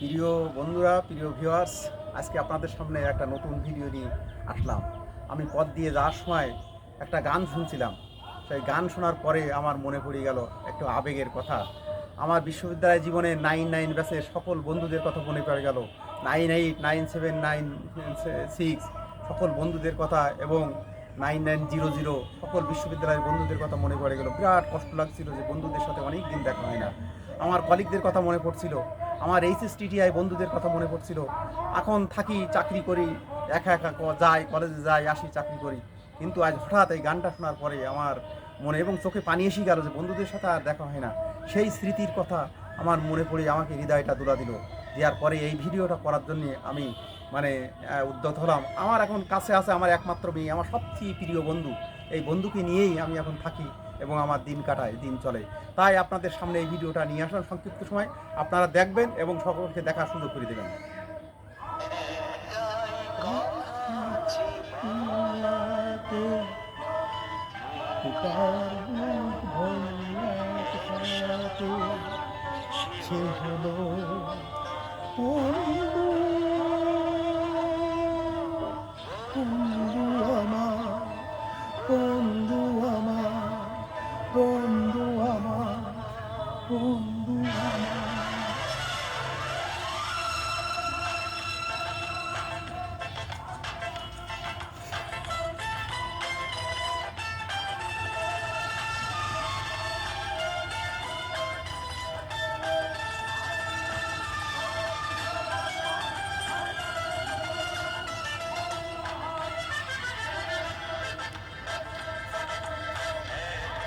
প্রিয় বন্ধুরা, প্রিয় ভিউয়ার্স আজকে আপনাদের সামনে একটা নতুন ভিডিও নিয়ে আসলাম। আমি পথ দিয়ে যাওয়ার সময় একটা গান শুনছিলাম। সেই গান শোনার পরে আমার মনে পড়ে গেল একটু আবেগের কথা। আমার বিশ্ববিদ্যালয় জীবনে নাইন নাইন ব্যাচের সকল বন্ধুদের কথা মনে পড়ে গেল। Nine eight nine seven nine six সকল বন্ধুদের কথা এবং নাইন নাইন জিরো জিরো সকল বিশ্ববিদ্যালয়ের বন্ধুদের কথা মনে পড়ে গেল। বিরাট কষ্ট লাগছিল যে বন্ধুদের সাথে অনেক দিন দেখা হয় না। আমার কলিগদের কথা মনে পড়ছিল। আমার এইচএসটিটিআই বন্ধুদের কথা মনে পড়ছিল। এখন থাকি, চাকরি করি, একা একা যাই কলেজে যাই, আসি, চাকরি করি। কিন্তু আজ হঠাৎ এই গানটা শোনার পরে আমার মনে এবং চোখে পানি এসে গেল যে বন্ধুদের সাথে আর দেখা হয় না। সেই স্মৃতির কথা আমার মনে পড়ে, আমাকে হৃদয়টা দোলা দিল। দেওয়ার পরে এই ভিডিওটা করার জন্যে আমি মানে উদ্যত হলাম। আমার এখন কাছে আছে আমার একমাত্র মেয়ে, আমার সবচেয়ে প্রিয় বন্ধু। এই বন্ধুকে নিয়েই আমি এখন থাকি। এবং আমার দিন কাটায়, দিন চলে। তাই আপনাদের সামনে এই ভিডিওটা নিয়ে আসলাম সংক্ষিপ্ত সময়। আপনারা দেখবেন এবং সকলকে দেখার সুযোগ করে দেবেন। সে হলো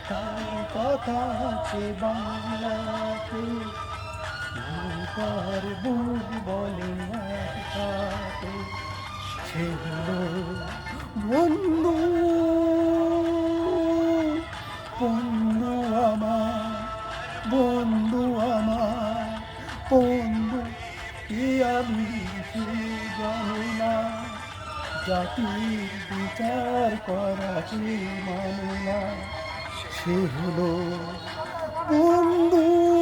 তাই কথা আছে বাংলাতে নৌকার বুক বলে একসাথে সে বন্ধু বন্ধু আমার বন্ধু আমার বন্ধু কি আমি জানি না জাতির বিচার করা মানে না সে হলো বন্ধু।